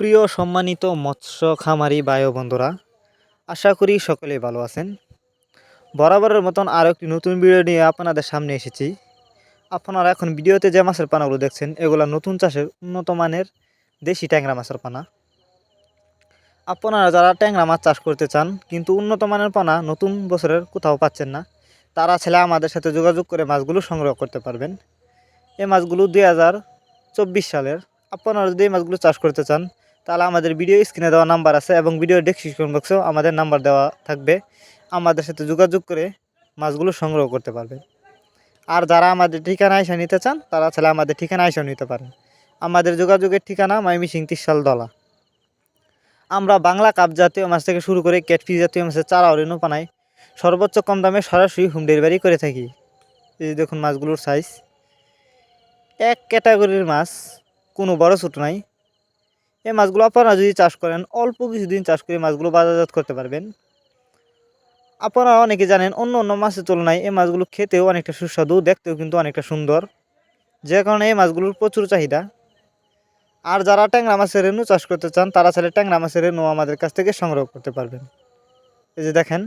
প্রিয় সম্মানিত মৎস্য খামারি বায়ু বন্ধুরা, আশা করি সকলেই ভালো আছেন। বরাবরের মতন আরও একটি নতুন ভিডিও নিয়ে আপনাদের সামনে এসেছি। আপনারা এখন ভিডিওতে যে মাছের পানাগুলো দেখছেন, এগুলো নতুন চাষের উন্নত মানের দেশি ট্যাংরা মাছের পানা। আপনারা যারা ট্যাংরা মাছ চাষ করতে চান, কিন্তু উন্নত মানের পানা নতুন বছরের কোথাও পাচ্ছেন না, তারা ছেলে আমাদের সাথে যোগাযোগ করে মাছগুলো সংগ্রহ করতে পারবেন। এই মাছগুলো দুই হাজার চব্বিশ সালের আপনারা যদি এই মাছগুলো চাষ করতে চান, তাহলে আমাদের ভিডিও স্ক্রিনে দেওয়া নাম্বার আছে এবং ভিডিও ডেসক্রিপশন বক্সেও আমাদের নাম্বার দেওয়া থাকবে। আমাদের সাথে যোগাযোগ করে মাছগুলো সংগ্রহ করতে পারবেন। আর যারা আমাদের ঠিকানা আইসা নিতে চান, তারা ছাড়া আমাদের ঠিকানা এসে নিতে পারেন। আমাদের যোগাযোগের ঠিকানা মাইমিসিং তিরশাল দলা আমরা বাংলা কাপ জাতীয় মাছ থেকে শুরু করে ক্যাটফিস জাতীয় মাছের চারা অরিনো পানাই সর্বোচ্চ কম দামে সরাসরি হোম ডেলিভারি করে থাকি। এই দেখুন মাছগুলোর সাইজ এক ক্যাটাগরির মাছ কোনো বড় ছোটো নাই। এই মাছগুলো আপনারা যদি চাষ করেন, অল্প কিছুদিন চাষ করে মাছগুলো বাজারজাত করতে পারবেন। আপনারা অনেকে জানেন, অন্য অন্য মাছের তুলনায় এই মাছগুলো খেতেও অনেকটা সুস্বাদু, দেখতেও কিন্তু অনেকটা সুন্দর। যে কারণে এই মাছগুলোর প্রচুর চাহিদা। আর যারা ট্যাংরা মাছের রেণু চাষ করতে চান, তারা চাইলে ট্যাংরা মাছের রেণু আমাদের কাছ থেকে সংগ্রহ করতে পারবেন। এই যে দেখেন